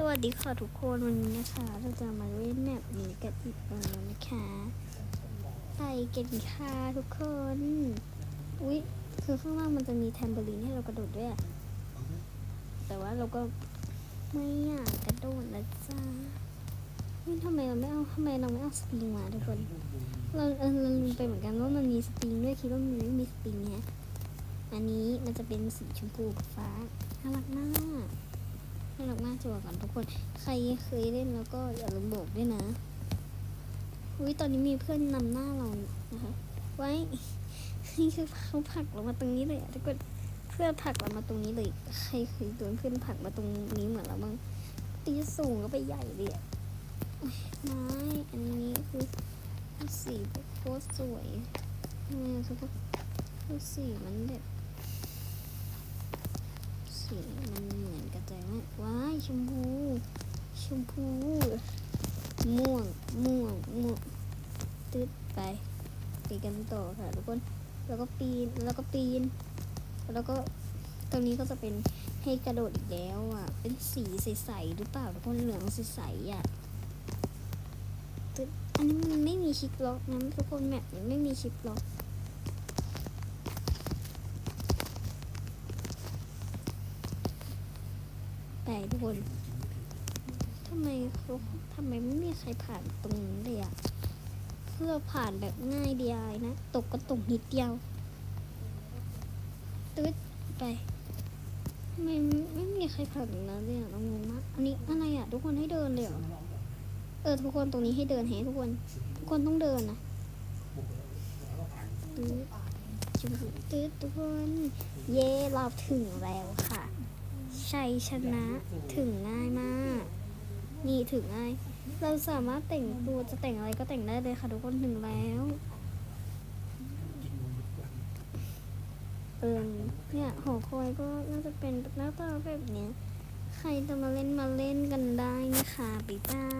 สวัสดีค่ะทุกคนวันนี้นะคะ เราจะมาเล่นแมปนี้กันอีกแล้วนะคะไปกันค่ะทุกคน อุ๊ยคือข้างล่างมันจะมีแทมเบอรีนให้เรากระโดดด้วย แต่ว่าเราก็ไม่อยากกระโดดนะจ๊ะนี่ทำไมเราไม่เอาทำไมเราไม่เอาสปริงมาทุกคนเราเออเราลืมไปเหมือนกันว่ามันมีสปริงด้วยคิดว่ามันไม่มีสปริงไงอันนี้มันจะเป็นสีชมพูกับฟ้าน่ารักมาก น่ารักมากจะบอกก่อนทุกคน ใครเคยเล่นแล้วก็อย่าลืมบอกด้วยนะอุ้ยตอนนี้มีเพื่อนนำหน้าเรานะคะ ไว้นี่คือเขาผักเรามาตรงนี้เลยอะทุกคนเพื่อนผักเรามาตรงนี้เลย ใครเคยโดนเพื่อนผักมาตรงนี้เหมือนเราบ้างตีสูงก็ไปใหญ่เลยอะไม้อันนี้คือสีโคตรสวยนี่ทุกคนคือสีมันแบบ ชมพูชมพูม่วงม่วงม่วงตึ๊ดไปไปกันต่อค่ะทุกคนแล้วก็ปีนแล้วก็ปีน แล้วก็ตรงนี้ก็จะเป็นให้กระโดดอีกแล้วอะ เป็นสีใสๆหรือเปล่าทุกคนเหลืองใสๆอะตึ๊ดอันนี้มันไม่มีชิปล็อกนะทุกคนแมปมันไม่มีชิปล็อก แต่ทุกคนทำไมเขาทำไมไม่มีใครผ่านตรงนี้เลยอะเพื่อผ่านแบบง่ายเดียวนะ ตกก็ตกนิดเดียวตืดไปไม่ไม่มีใครผ่านตรงนั้นเลยอะเรางงมากอันนี้อะไรอะทุกคนให้เดินเลยเหรอเออทุกคนตรงนี้ให้เดินให้ทุกคน ทุกคนต้องเดินนะตืดจุดตืดทุกคน เย่เราถึงแล้วค่ะ ชัยชนะถึงง่ายมาก นี่ถึงง่าย เราสามารถแต่งตัวจะแต่งอะไรก็แต่งได้เลยค่ะทุกคนถึงแล้วเออเนี่ยหอคอยก็น่าจะเป็นหน้าตาแบบเนี้ย ใครจะมาเล่นมาเล่นกันได้นะคะบ๊ายบา